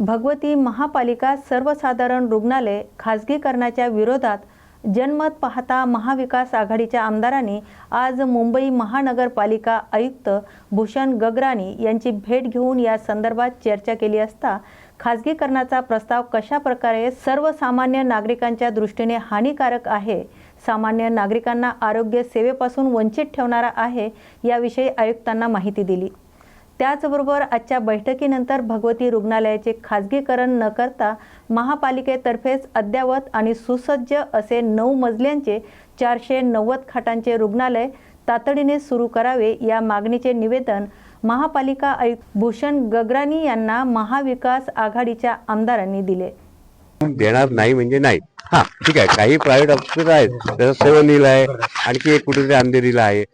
भगवती महापालिका सर्वसाधारण रुग्णालय खाजगीकरणाच्या विरोधात जनमत पाहता महाविकास आघाडीच्या आमदारांनी आज मुंबई महानगरपालिका आयुक्त भूषण गगराणी यांची भेट घेऊन या संदर्भात चर्चा केली असता खाजगीकरणाचा प्रस्ताव कशा प्रकारे सर्वसामान्य नागरिकांच्या दृष्टीने हानिकारक आहे सामान्य नागरिकांना आरोग्य सेवेपासून वंचित ठेवणारा आहे याविषयी आयुक्तांना माहिती दिली. त्याचबरोबर आजच्या बैठकीनंतर भगवती रुग्णालयाचे खाजगीकरण न करता महापालिकेतर्फेच अद्ययावत आणि सुसज्ज असे नऊ मजल्यांचे चारशे नव्वद खाटांचे रुग्णालय तातडीने सुरू करावे या मागणीचे निवेदन महापालिका आयुक्त भूषण गगराणी यांना महाविकास आघाडीच्या आमदारांनी दिले. देणार नाही म्हणजे नाही. हा ठीक आहे. काही प्रायव्हेट हॉस्पिटल आहेत. जसं सेवनीला आहे. आणखी एक कुठेतरी अंधेरीला आहे.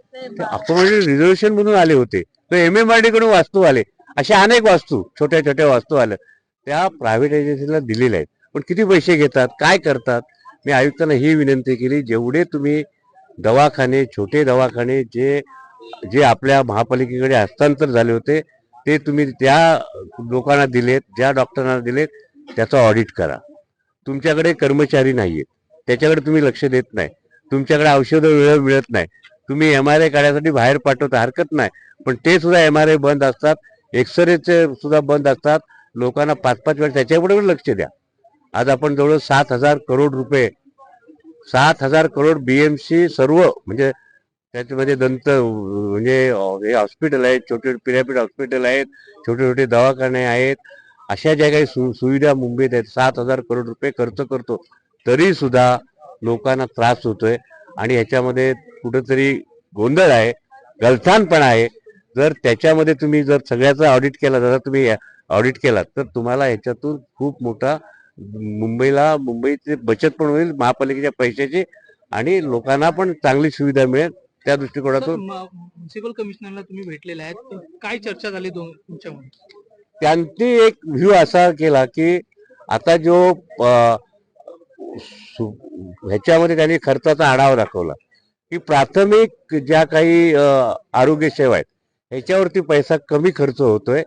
आपण म्हणजे रिझर्वेशन म्हणून आले होते. तर एम एम आर डी कडून वास्तू आले. अशा अनेक वास्तू छोट्या छोट्या वास्तू आल्या. त्या प्रायव्हेट एजन्सीला दिलेल्या आहेत. पण किती पैसे घेतात? काय करतात? मी आयुक्तांना ही विनंती केली जेवढे तुम्ही दवाखाने छोटे दवाखाने जे जे आपल्या महापालिकेकडे हस्तांतर झाले होते ते तुम्ही त्या लोकांना दिलेत ज्या डॉक्टरांना दिलेत त्याचं ऑडिट करा. तुमच्याकडे कर्मचारी नाही आहेत त्याच्याकडे तुम्ही लक्ष देत नाही. तुमच्याकडे औषधं वेळ मिळत नाही. तुम्ही एम आर आय काढण्यासाठी बाहेर पाठवता. हरकत नाही. पण ते सुद्धा एम आर आय बंद असतात एक्सरेचे सुद्धा बंद असतात. लोकांना पाच पाच वेळ त्याच्याकडे पण लक्ष द्या. आज आपण जवळ सात हजार करोड रुपये सात हजार करोड बी एम सी सर्व म्हणजे त्याच्यामध्ये दंत म्हणजे हे हॉस्पिटल आहेत छोटे छोटे पिरामिड हॉस्पिटल आहेत छोटे छोटे दवाखाने आहेत. अशा ज्या काही सु सुविधा मुंबईत आहेत सात हजार करोड रुपये खर्च करतो तरी सुद्धा लोकांना त्रास होतोय. आणि ह्याच्यामध्ये कुठंतरी गोंधळ आहे गलथानपणा आहे. जर त्याच्यामध्ये तुम्ही जर सगळ्याचा ऑडिट केला जर तुम्ही ऑडिट केलात तर तुम्हाला ह्याच्यातून खूप मोठा मुंबईला मुंबईची बचत पण होईल महापालिकेच्या पैशाची आणि लोकांना पण चांगली सुविधा मिळेल. त्या दृष्टिकोनातून म्युन्सिपल कमिशनरला तुम्ही भेटलेले आहेत. काय चर्चा झाली तुमच्यामध्ये? त्यांनी एक व्ह्यू असा केला की आता जो ह्याच्यामध्ये त्यांनी खर्चाचा आढावा दाखवला की प्राथमिक ज्या काही आरोग्य सेवा आहेत ह्याच्यावरती पैसा कमी खर्च होतोय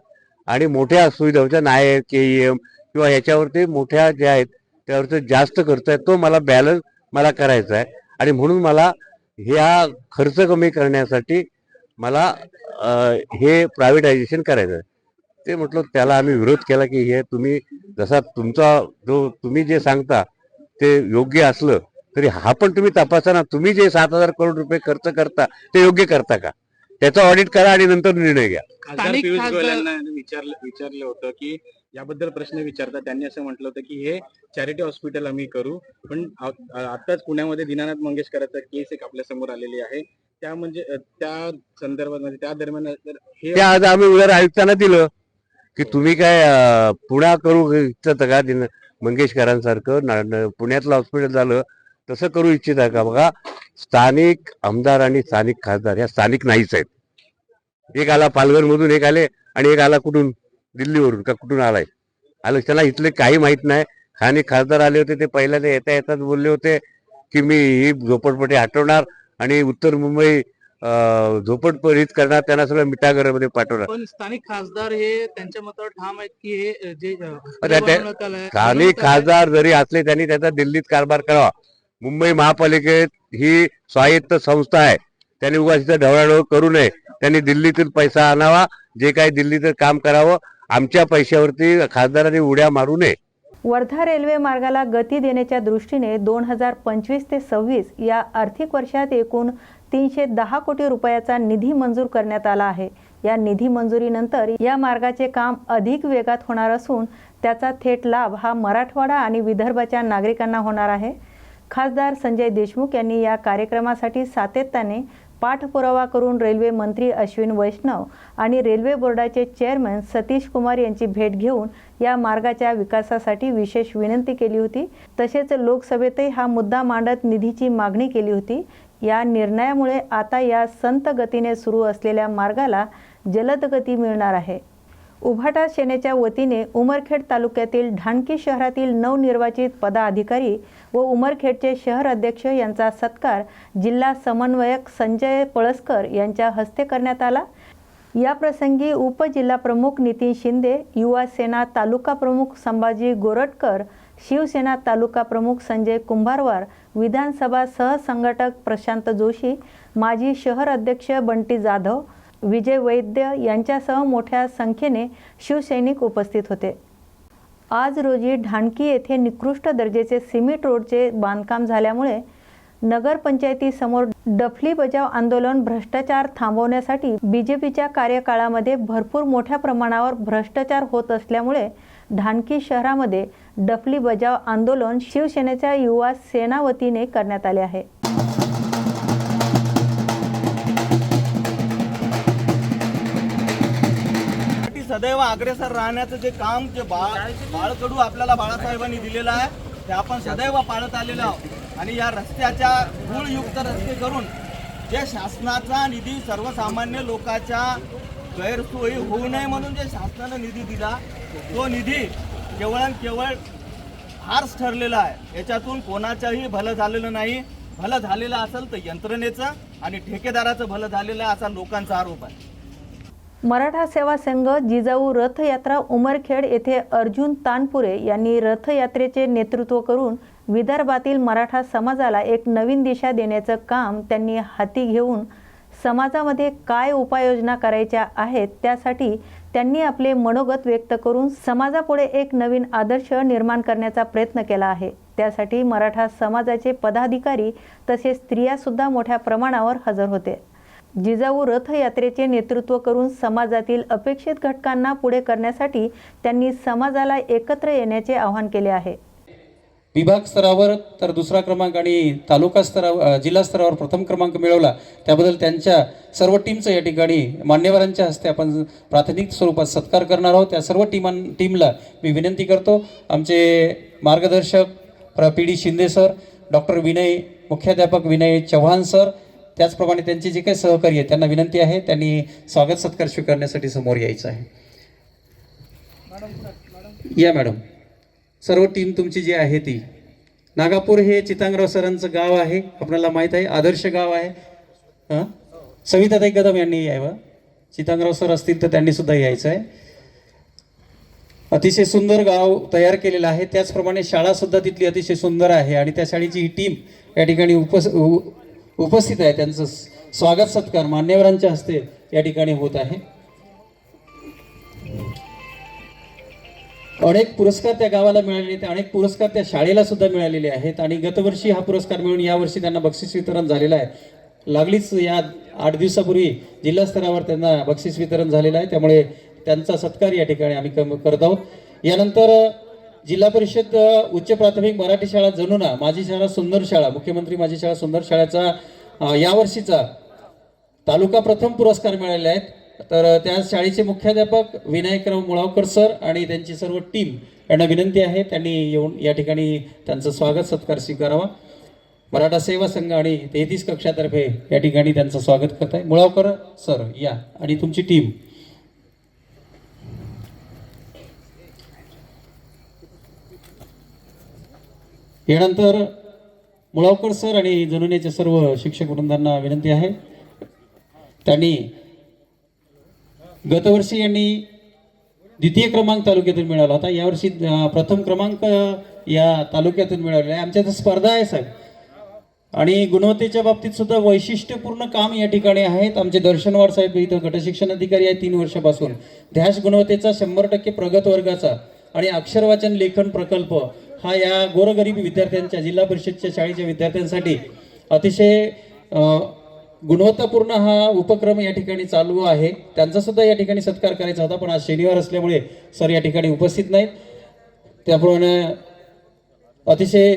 आणि मोठ्या सुविधा म्हणजे नायर के एम किंवा ह्याच्यावरती मोठ्या ज्या आहेत त्यावरती जास्त खर्च आहे. तो मला बॅलन्स मला करायचा आहे. आणि म्हणून मला ह्या खर्च कमी करण्यासाठी मला हे प्रायव्हेटायझेशन करायचं आहे. ते म्हटलं त्याला आम्ही विरोध केला की हे तुम्ही जसा तुमचा जो तुम्ही जे सांगता ते योग्य असलं तरी हा पण तुम्ही तपासा ना तुम्ही जे सात हजार करोड रुपये खर्च करता ते योग्य करता का? त्याचा ऑडिट करा आणि नंतर निर्णय घ्या. खासदार स्थानिक पियुष खासदार- गोयल यांना विचारलं विचारलं होतं की याबद्दल प्रश्न विचारता त्यांनी असं म्हटलं होतं की हे चॅरिटी हॉस्पिटल आम्ही करू पण आ- आ- आताच पुण्यामध्ये दीनानाथ मंगेशकरांचा केस एक आपल्यासमोर आलेली आहे. त्या म्हणजे अ, त्या संदर्भात म्हणजे त्या दरम्यान जर हे ते आज आम्ही उद्या आयुक्तांना दिलं की तुम्ही काय अं, पुण्या करू इच्छिता का? दिन- मंगेशकरांसारखं ना- न- पुण्यातलं हॉस्पिटल झालं तसं करू इच्छिता का? बघा स्थानिक आमदार आणि स्थानिक खासदार ह्या स्थानिक नाहीच आहेत. एक आला पालघरमधून एक आले आणि एक आला कुठून? दिल्लीवरून का कुठून आलाय? आलं त्याला इथले काही माहीत नाही. आणि खासदार आले होते ते पहिल्यांदा येता येतात बोलले होते की मी ही झोपडपट्टी हटवणार आणि उत्तर मुंबई अं, झोपडपट्टीत करणार त्यांना सगळं मिठागरामध्ये पाठवणार. पण स्थानिक खासदार हे त्यांच्या मतावर ठाम आहेत की हे जे स्थानिक खासदार जरी असले त्यांनी त्याचा दिल्लीत कारभार करावा. मुंबई महापालिकेत ही स्वायत्त संस्था आहे. त्यांनी उगाच इथं ढवळाढवळ करू नये. त्यांनी दिल्लीतून पैसा आणावा. जे काही दिल्लीचं काम करावं आमच्या पैशावरती खासदारांनी उड्या मारू नये. वर्धा रेल्वे मार्गाला गती देण्याच्या दृष्टीने दोन हजार पंचवीस ते सव्वीस या आर्थिक वर्षात एकूण तीनशे दहा कोटी रुपयाचा निधी मंजूर करण्यात आला आहे. या निधी मंजुरीनंतर या मार्गाचे काम अधिक वेगात होणार असून त्याचा थेट लाभ हा मराठवाडा आणि विदर्भाच्या नागरिकांना होणार आहे. खासदार संजय देशमुख यांनी या कार्यक्रमासाठी सातत्याने पाठपुरावा करून रेल्वे मंत्री अश्विन वैष्णव आणि रेल्वे बोर्डाचे चेअरमन सतीश कुमार यांची भेट घेऊन या मार्गाच्या विकासासाठी विशेष विनंती केली होती. तसेच लोकसभेतही हा मुद्दा मांडत निधीची मागणी केली होती. या निर्णयामुळे आता या संत गतीने सुरू असलेल्या मार्गाला जलद गती मिळणार आहे. उभाटा सेनेच्या वतीने उमरखेड तालुक्यातील ढाणकी शहरातील नवनिर्वाचित पदाधिकारी व उमरखेडचे शहर अध्यक्ष यांचा सत्कार जिल्हा समन्वयक संजय पळसकर यांच्या हस्ते करण्यात आला. या प्रसंगी उपजिल्हा प्रमुख नितीन शिंदे युवा सेना तालुका प्रमुख संभाजी गोरटकर शिवसेना तालुका प्रमुख संजय कुंभारवार विधानसभा सहसंघटक प्रशांत जोशी माजी शहर अध्यक्ष बंटी जाधव विजय वैद्य यांच्यासह मोठ्या संख्येने शिवसैनिक उपस्थित होते. आज रोजी ढाणकी येथे निकृष्ट दर्जेचे सिमेंट रोडचे बांधकाम झाल्यामुळे नगरपंचायतीसमोर डफली बजाव आंदोलन भ्रष्टाचार थांबवण्यासाठी बीजेपीच्या कार्यकाळामध्ये भरपूर मोठ्या प्रमाणावर भ्रष्टाचार होत असल्यामुळे ढाणकी शहरामध्ये डफली बजाव आंदोलन शिवसेनेच्या युवा सेना वतीने करण्यात आले आहे. सदैव अग्रेसर राहण्याचं जे काम जे बाळ बाळकडू आपल्याला बाळासाहेबांनी दिलेलं आहे ते आपण सदैव पाळत आलेलो आहोत. आणि या रस्त्याच्या गुळयुक्त रस्ते करून जे शासनाचा निधी सर्वसामान्य लोकांच्या गैरसोयी होऊ नये म्हणून जे शासनानं निधी दिला तो निधी केवळ केवळ हार्स ठरलेला आहे. याच्यातून कोणाचंही भलं झालेलं नाही. भलं झालेलं असेल तर यंत्रणेचं आणि ठेकेदाराचं भलं झालेलं आहे असा लोकांचा आरोप आहे. मराठा सेवा संघ जिजाऊ रथयात्रा उमरखेड येथे अर्जुन तानपुरे यांनी रथयात्रेचे नेतृत्व करून विदर्भातील मराठा समाजाला एक नवीन दिशा देण्याचं काम त्यांनी हाती घेऊन समाजामध्ये काय उपाययोजना करायच्या आहेत त्यासाठी त्यांनी आपले मनोगत व्यक्त करून समाजापुढे एक नवीन आदर्श निर्माण करण्याचा प्रयत्न केला आहे. त्यासाठी मराठा समाजाचे पदाधिकारी तसेच स्त्रियासुद्धा मोठ्या प्रमाणावर हजर होते. जिजाऊ रथयात्रेचे नेतृत्व करून समाजातील अपेक्षित घटकांना पुढे करण्यासाठी त्यांनी समाजाला एकत्र येण्याचे आवाहन केले आहे. विभाग स्तरावर तर दुसरा क्रमांक आणि तालुका स्तरावर जिल्हा स्तरावर प्रथम क्रमांक मिळवला. त्याबद्दल त्यांच्या सर्व टीमचं या ठिकाणी मान्यवरांच्या हस्ते आपण प्राथमिक स्वरूपात सत्कार करणार आहोत. त्या सर्व टीमां टीमला मी विनंती करतो. आमचे मार्गदर्शक प्र P D Shinde sir doctor Vinay मुख्याध्यापक विनय चव्हाण सर त्याचप्रमाणे त्यांचे जे काही सहकारी आहेत त्यांना विनंती आहे त्यांनी स्वागत सत्कार स्वीकारण्यासाठी समोर यायचं आहे. या मॅडम सर्व टीम तुमची जी आहे ती नागापूर हे चितांगराव सरांचं गाव आहे आपल्याला माहीत आहे आदर्श गाव आहे. हां? सविताताई कदम यांनी यावं. चितांगराव सर असतील तर त्यांनी सुद्धा यायचं आहे अतिशय सुंदर गाव तयार केलेलं आहे. त्याचप्रमाणे शाळा सुद्धा तिथली अतिशय सुंदर आहे आणि त्या शाळेची ही टीम या ठिकाणी उपस उ- उपस्थित आहे. त्यांचं स्वागत सत्कार मान्यवरांच्या हस्ते या ठिकाणी होत आहे. अनेक पुरस्कार त्या गावाला मिळालेले आहेत. अनेक पुरस्कार त्या शाळेला सुद्धा मिळालेले आहेत. आणि गतवर्षी हा पुरस्कार मिळून यावर्षी त्यांना बक्षीस वितरण झालेलं आहे. लागलीच या आठ दिवसापूर्वी जिल्हा स्तरावर त्यांना बक्षीस वितरण झालेलं आहे. त्यामुळे त्यांचा सत्कार या ठिकाणी आम्ही करत आहोत. यानंतर जिल्हा परिषद उच्च प्राथमिक मराठी शाळा जणुना माझी शाळा सुंदर शाळा मुख्यमंत्री माझी शाळा सुंदर शाळेचा यावर्षीचा तालुका प्रथम पुरस्कार मिळाले आहेत. तर त्या शाळेचे मुख्याध्यापक विनायकराव मुळावकर सर आणि त्यांची सर्व टीम यांना विनंती आहे त्यांनी येऊन या ठिकाणी त्यांचं स्वागत सत्कार स्वीकारावा. मराठा सेवा संघ आणि तेहतीस कक्षातर्फे या ठिकाणी त्यांचं स्वागत करत आहे. मुळावकर सर या. आणि तुमची टीम? यानंतर मुळावकर सर आणि जनुनेच्या सर्व शिक्षक वृंदांना विनंती आहे. त्यांनी गतवर्षी यांनी द्वितीय क्रमांक तालुक्यातून मिळाला होता. यावर्षी प्रथम क्रमांक या तालुक्यातून मिळालेला आहे. आमच्या इथं स्पर्धा आहे साहेब. आणि गुणवत्तेच्या बाबतीत सुद्धा वैशिष्ट्यपूर्ण काम या ठिकाणी आहेत. आमचे दर्शनवार साहेब इथं गटशिक्षण अधिकारी आहे तीन वर्षापासून. ध्यास गुणवत्तेचा शंभर टक्के प्रगत वर्गाचा आणि अक्षरवाचन लेखन प्रकल्प हा या गोरगरीब विद्यार्थ्यांच्या जिल्हा परिषदच्या शाळेच्या विद्यार्थ्यांसाठी अतिशय गुणवत्तापूर्ण हा उपक्रम या ठिकाणी चालू आहे. त्यांचा सुद्धा या ठिकाणी सत्कार करायचा होता पण आज शनिवार असल्यामुळे सर या ठिकाणी उपस्थित नाहीत. त्याप्रमाणे अतिशय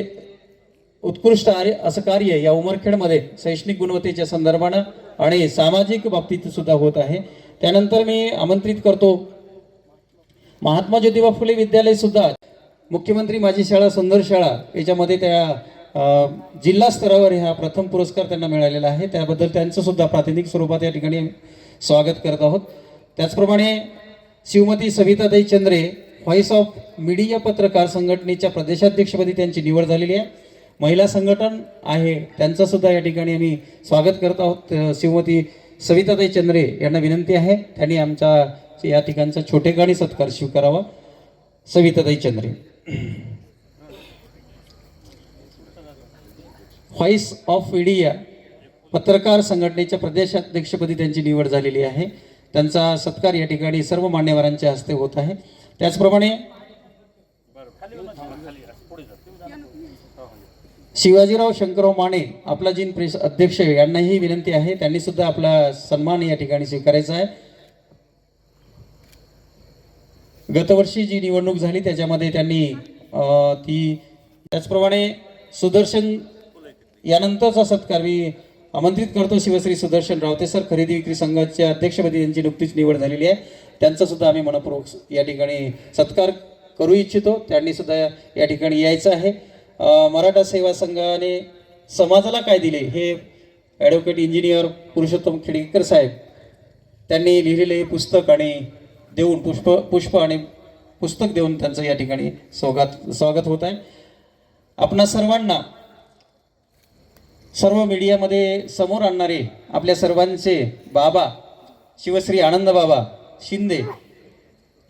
उत्कृष्ट आर्य असं कार्य या उमरखेडमध्ये शैक्षणिक गुणवत्तेच्या संदर्भानं आणि सामाजिक बाबतीत सुद्धा होत आहे. त्यानंतर मी आमंत्रित करतो महात्मा ज्योतिबा फुले विद्यालय सुद्धा मुख्यमंत्री माझी शाळा सुंदर शाळा याच्यामध्ये त्या जिल्हा स्तरावर हा प्रथम पुरस्कार त्यांना मिळालेला आहे. त्याबद्दल त्यांचं सुद्धा प्रातिनिधिक स्वरूपात या ठिकाणी स्वागत करत आहोत. त्याचप्रमाणे शिवमती सविताताई चंद्रे व्हॉइस ऑफ मीडिया पत्रकार संघटनेच्या प्रदेशाध्यक्षपदी त्यांची निवड झालेली आहे. महिला संघटन आहे त्यांचं सुद्धा या ठिकाणी आम्ही स्वागत करत आहोत. श्रीमती शिवमती सविताताई चंद्रे यांना विनंती आहे त्यांनी आमचा या ठिकाणचा छोटेगाणी सत्कार स्वीकारावा. सविताताई चंद्रे. व्हॉइस ऑफ इंडिया पत्रकार संघटनेच्या प्रदेशाध्यक्षपदी त्यांची निवड झालेली आहे. त्यांचा सत्कार या ठिकाणी सर्व मान्यवरांच्या हस्ते होत आहे. त्याचप्रमाणे शिवाजीराव शंकरराव माने आपला जिन प्रेस अध्यक्ष यांनाही विनंती आहे. त्यांनी सुद्धा आपला सन्मान या ठिकाणी स्वीकारायचा आहे. गतवर्षी जी निवडणूक झाली त्याच्यामध्ये त्यांनी ती त्याचप्रमाणे सुदर्शन यानंतरचा सत्कार मी आमंत्रित करतो शिवश्री सुदर्शन रावते सर. खरेदी विक्री संघाच्या अध्यक्षपदी यांची नुकतीच निवड झालेली आहे. त्यांचा सुद्धा आम्ही मनपूर्वक या ठिकाणी सत्कार करू इच्छितो. त्यांनी सुद्धा या ठिकाणी यायचं आहे. मराठा सेवा संघाने समाजाला काय दिले हे ॲडव्होकेट इंजिनियर पुरुषोत्तम खेडेकर साहेब त्यांनी लिहिलेले हे पुस्तक आणि देऊन पुष्प पुष्प आणि पुस्तक देऊन त्यांचं या ठिकाणी स्वागत स्वागत होत आहे. आपणा सर्वांना सर्व मीडियामध्ये समोर आणणारे आपल्या सर्वांचे बाबा शिवश्री आनंद बाबा शिंदे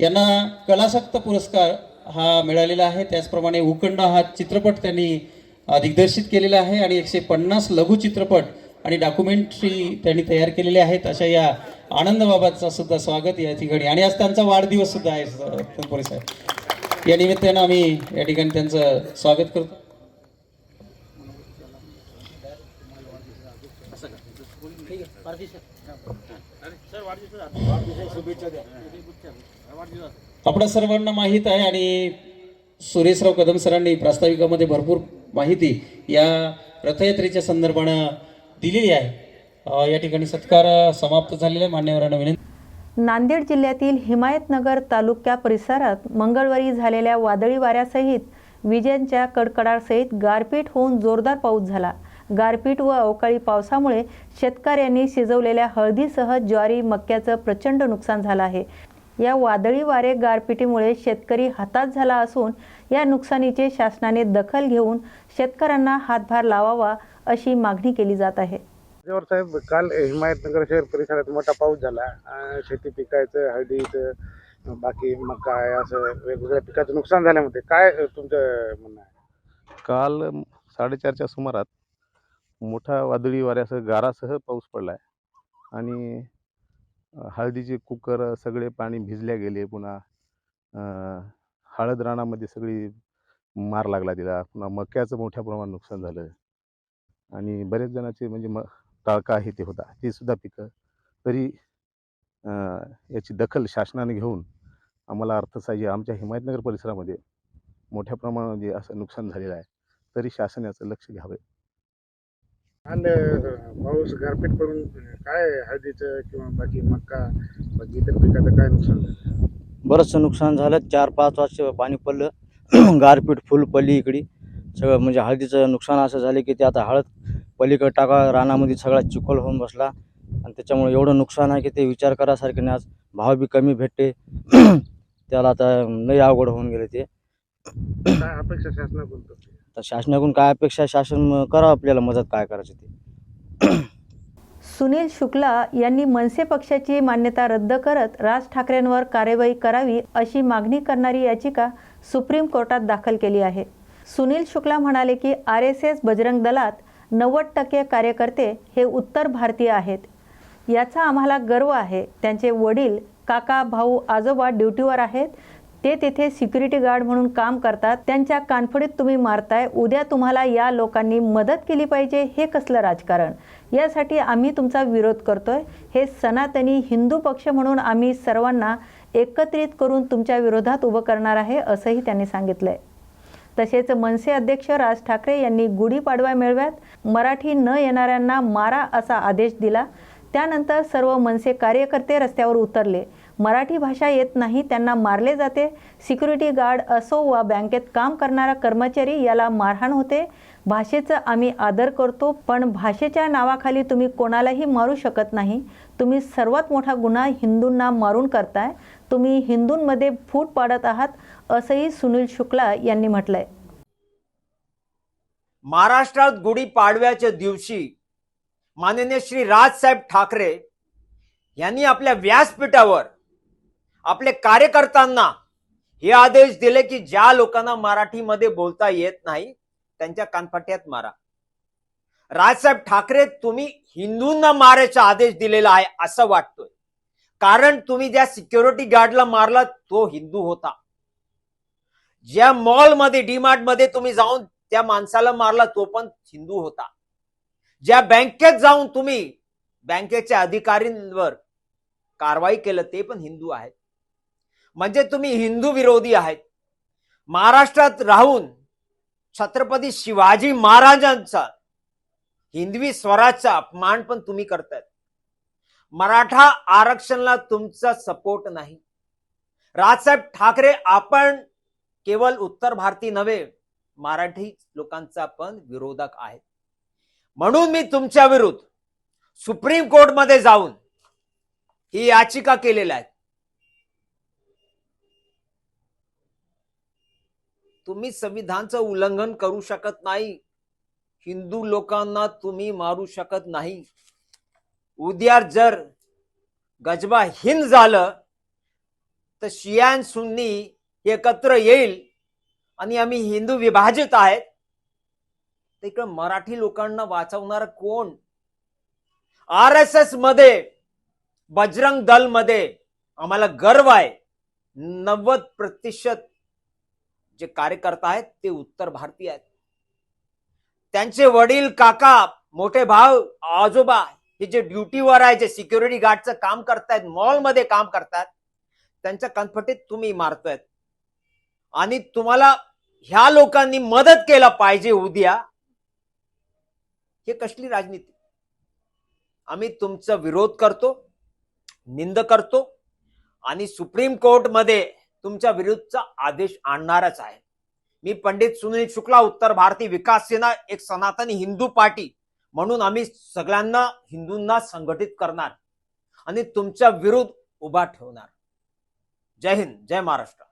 यांना कलासक्त पुरस्कार हा मिळालेला आहे. त्याचप्रमाणे उकंडा हा चित्रपट त्यांनी दिग्दर्शित केलेला आहे आणि एकशे पन्नास लघुचित्रपट आणि डॉक्युमेंटरी त्यांनी तयार केलेले आहेत. अशा या आनंद सुद्धा स्वागत या ठिकाणी. आणि आज त्यांचा वाढदिवस सुद्धा आहे तत्पुरे साहेब. या निमित्तानं आम्ही या ठिकाणी त्यांचं स्वागत करतो. आपल्या सर्वांना माहीत आहे आणि सुरेशराव कदम सरांनी प्रास्ताविकामध्ये भरपूर माहिती या रथयात्रेच्या संदर्भानं दिलेली आहे. या ठिकाणी सत्कार समाप्त झालेला आहे. मान्यवरांना विनंती. नांदेड जिल्ह्यातील हिमायतनगर तालुक्या परिसरात मंगळवारी झालेल्या वादळी वाऱ्यासहित विजेंच्या कडकडासहित गारपीट होऊन जोरदार पाऊस झाला. गारपीट व अवकाळी पावसामुळे शेतकऱ्यांनी शिजवलेल्या हळदीसह ज्वारी मक्याचं प्रचंड नुकसान झालं आहे. या वादळी वारे गारपिटीमुळे शेतकरी हताश झाला असून या नुकसानीचे शासनाने दखल घेऊन शेतकऱ्यांना हातभार लावावा अशी मागणी केली जात आहे. साहेब काल हिमायतनगर शहर परिसरात मोठा पाऊस झाला. शेती पिकायचं हळदीचं बाकी मका असं वेगवेगळ्या पिकाचं नुकसान झाल्यामध्ये काय तुमचं म्हणणं आहे? काल साडेचारच्या सुमारात मोठा वादळी वाऱ्यासह गारासह पाऊस पडला आहे आणि हळदीचे कुकर सगळे पाणी भिजल्या गेले. पुन्हा अ, हळद रानामध्ये सगळी मार लागला तिला. पुन्हा मक्याचं मोठ्या प्रमाणात नुकसान झालं. आणि बरेच जणांचे म्हणजे म टाळका हे ते होता. ते सुद्धा पिकं. तरी याची दखल शासनाने घेऊन आम्हाला अर्थसहाय्य आमच्या हिमायतनगर परिसरामध्ये मोठ्या प्रमाणामध्ये असं नुकसान झालेलं आहे तरी शासन याचं लक्ष घ्यावे. अं, पाऊस गारपीट पडून काय हळदीचं किंवा बाकी मका बाकी इतर पिकाचं काय नुकसान झालं? बरंचसं नुकसान झालं. चार पाच वाजता पाणी पडलं. गारपीट फुल पडली इकडे. सगळं म्हणजे हळदीचं नुकसान असं झालं की ते आता हळद पलीकडे टाका रानामध्ये सगळा चिखल होऊन बसला. आणि त्याच्यामुळे एवढं नुकसान आहे की ते विचार करासारखे नाही आज भाव बी कमी भेटते. त्याला आता लई अवघड होऊन गेले ते. काय अपेक्षा शासनाकडून? तर शासनाकडून काय अपेक्षा शासन करा आपल्याला मदत काय करायचं ते. सुनील शुक्ला यांनी मनसे पक्षाची मान्यता रद्द करत राज ठाकरेंवर कार्यवाही करावी अशी मागणी करणारी याचिका सुप्रीम कोर्टात दाखल केली आहे. सुनील शुक्ला म्हणाले की आर एस एस बजरंग दलात नव्वद टक्के कार्यकर्ते हे उत्तर भारतीय आहेत. याचा आम्हाला गर्व आहे. त्यांचे वडील काका भाऊ आजोबा ड्युटीवर आहेत. ते तिथे सिक्युरिटी गार्ड म्हणून काम करतात. त्यांच्या कानफडीत तुम्ही मारताय. उद्या तुम्हाला या लोकांनी मदत केली पाहिजे हे कसलं राजकारण? यासाठी आम्ही तुमचा विरोध करतोय. हे सनातनी हिंदू पक्ष म्हणून आम्ही सर्वांना एकत्रित करून तुमच्या विरोधात उभं करणार आहे असंही त्यांनी सांगितलंय. तसेच मनसे अध्यक्ष राज ठाकरे यांनी गुढीपाडवा मेळव्यात मराठी न येणाऱ्यांना मारा असा आदेश दिला. त्यानंतर सर्व मनसे कार्यकर्ते रस्त्यावर उतरले. मराठी भाषा येत नाही त्यांना मारले जाते. सिक्युरिटी गार्ड असो वा बँकेत काम करणारा कर्मचारी याला मारहाण होते. भाषेचा आम्ही आदर करतो पण भाषेच्या नावाखाली तुम्ही कोणालाही मारू शकत नाही. तुम्ही सर्वात मोठा गुन्हा हिंदूंना मारून करताय. तुम्ही हिंदूंमध्ये फूट पाडत आहात. असंही सुनील शुक्ला यांनी म्हटलंय. महाराष्ट्रात गुढीपाडव्याच्या दिवशी माननीय श्री राजसाहेब ठाकरे यांनी आपल्या व्यासपीठावर आपले कार्यकर्त्यांना हे आदेश दिले की ज्या लोकांना मराठीमध्ये बोलता येत नाही त्यांच्या कानफट्यात मारा. राजसाहेब ठाकरे तुम्ही हिंदूंना मारायचा आदेश दिलेला आहे असं वाटतोय. कारण तुम्ही ज्या सिक्युरिटी गार्डला मारला तो हिंदू होता. ज्या मॉलमध्ये डीमार्टमध्ये तुम्ही जाऊन त्या माणसाला मारला तो पण हिंदू होता. ज्या बँकेत जाऊन तुम्ही बँकेच्या अधिकारींवर कारवाई केलं ते पण हिंदू आहेत. म्हणजे तुम्ही हिंदू विरोधी आहेत. महाराष्ट्रात राहून छत्रपती शिवाजी महाराजांचा हिंदवी स्वराजचा अपमान पण तुम्ही करतायत. मराठा आरक्षणला तुमचा सपोर्ट नाही. राजसाहेब ठाकरे आपण केवळ उत्तर भारतीय नव्हे मराठी लोकांचा पण विरोधक आहे. म्हणून मी तुमच्या विरुद्ध सुप्रीम कोर्टमध्ये जाऊन ही याचिका केलेली आहे तुम्ही संविधानचं उल्लंघन करू शकत नाही हिंदू लोकांना तुम्ही मारू शकत नाही. उद्या जर गजबा हिंद झालं तर शियान सुन्नी एकत्र येईल आणि आम्ही हिंदू विभाजित आहेत. तर मराठी लोकांना वाचवणार कोण? आर एस एसमध्ये बजरंग दलमध्ये आम्हाला गर्व आहे. नव्वद प्रतिशत जे कार्यकर्ता आहेत ते उत्तर भारतीय आहेत. त्यांचे वडील काका मोठे भाऊ आजोबा हे जे ड्युटीवर आहे जे सिक्युरिटी गार्डचं काम करतायत मॉलमध्ये काम करतात त्यांच्या कनफटीत तुम्ही मारतायत. आणि तुम्हाला ह्या लोकांनी मदत केला पाहिजे उद्या हे कसली राजनीती? आम्ही तुमचा विरोध करतो निंद करतो आणि सुप्रीम कोर्टमध्ये तुमच्या विरुद्धचा आदेश आणणारच आहे. मी पंडित सुनील शुक्ला उत्तर भारतीय विकास सेना एक सनातनी हिंदू पार्टी म्हणून आम्ही सगळ्यांना हिंदूंना संघटित करणार आणि तुमच्या विरुद्ध उभा ठेवणार. जय हिंद जय महाराष्ट्र.